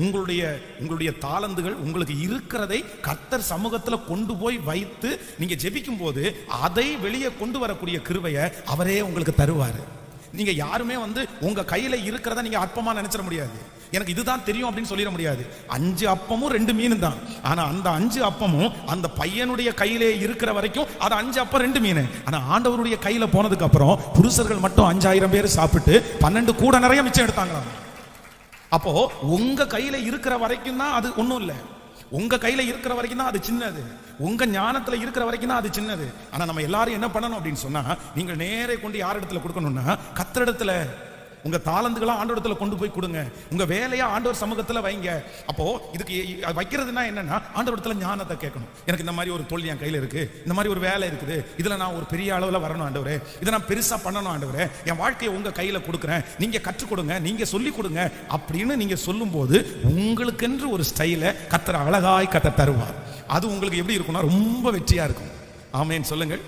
உங்களுடைய உங்களுடைய தாளந்துகள் உங்களுக்கு இருக்கிறதை கர்த்தர் சமூகத்தில் கொண்டு போய் வைத்து நீங்க ஜெபிக்கும் போது அதை வெளியே கொண்டு வரக்கூடிய கிருவையை அவரே உங்களுக்கு தருவார். நீங்க யாருமே வந்து உங்க கையில இருக்கிறத நீங்க அற்பமா நினைச்சிட முடியாது. எனக்கு இதுதான் தெரியும் அப்படின்னு சொல்லிட முடியாது. அஞ்சு அப்பமும் ரெண்டு மீன் தான். ஆனா அந்த அஞ்சு அப்பமும் அந்த பையனுடைய கையிலே இருக்கிற வரைக்கும் அது அஞ்சு அப்பம் ரெண்டு மீன். ஆனா ஆண்டவருடைய கையில போனதுக்கு அப்புறம் புருஷர்கள் மட்டும் அஞ்சாயிரம் பேர் சாப்பிட்டு பன்னெண்டு கூட நிறைய மிச்சம் எடுத்தாங்களாம். அப்போ உங்க கையில இருக்கிற வரைக்கும் தான் அது ஒன்றும் இல்லை. உங்க கையில இருக்கிற வரைக்கும் தான் அது சின்னது. உங்க ஞானத்துல இருக்கிற வரைக்கும் தான் அது சின்னது. ஆனா நம்ம எல்லாரும் என்ன பண்ணணும் அப்படின்னு சொன்னா நீங்கள் நேரே கொண்டு யார் இடத்துல கொடுக்கணும்னா கத்திரிடத்துல உங்க தாளந்துகளாக ஆண்டவரத்தில் கொண்டு போய் கொடுங்க. உங்க வேலையா ஆண்டவர் சமூகத்தில் வைங்க. அப்போ இதுக்கு அது வைக்கிறதுனா என்னன்னா ஆண்டவரத்தில் ஞானத்தை கேட்கணும். எனக்கு இந்த மாதிரி ஒரு தொழில் என் கையில் இருக்கு. இந்த மாதிரி ஒரு வேலை இருக்குது. இதுல நான் ஒரு பெரிய அளவில் வரணும் ஆண்டவரே. இதை நான் பெருசா பண்ணணும் ஆண்டவரே. என் வாழ்க்கையை உங்க கையில் கொடுக்குறேன். நீங்க கற்றுக் கொடுங்க. நீங்க சொல்லி கொடுங்க. அப்படின்னு நீங்க சொல்லும்போது உங்களுக்கென்று ஒரு ஸ்டைலை கத்தர் அழகாய் கத்த தருவார். அது உங்களுக்கு எப்படி இருக்கும்னா ரொம்ப வெற்றியா இருக்கும். ஆமேன்னு சொல்லுங்கள்.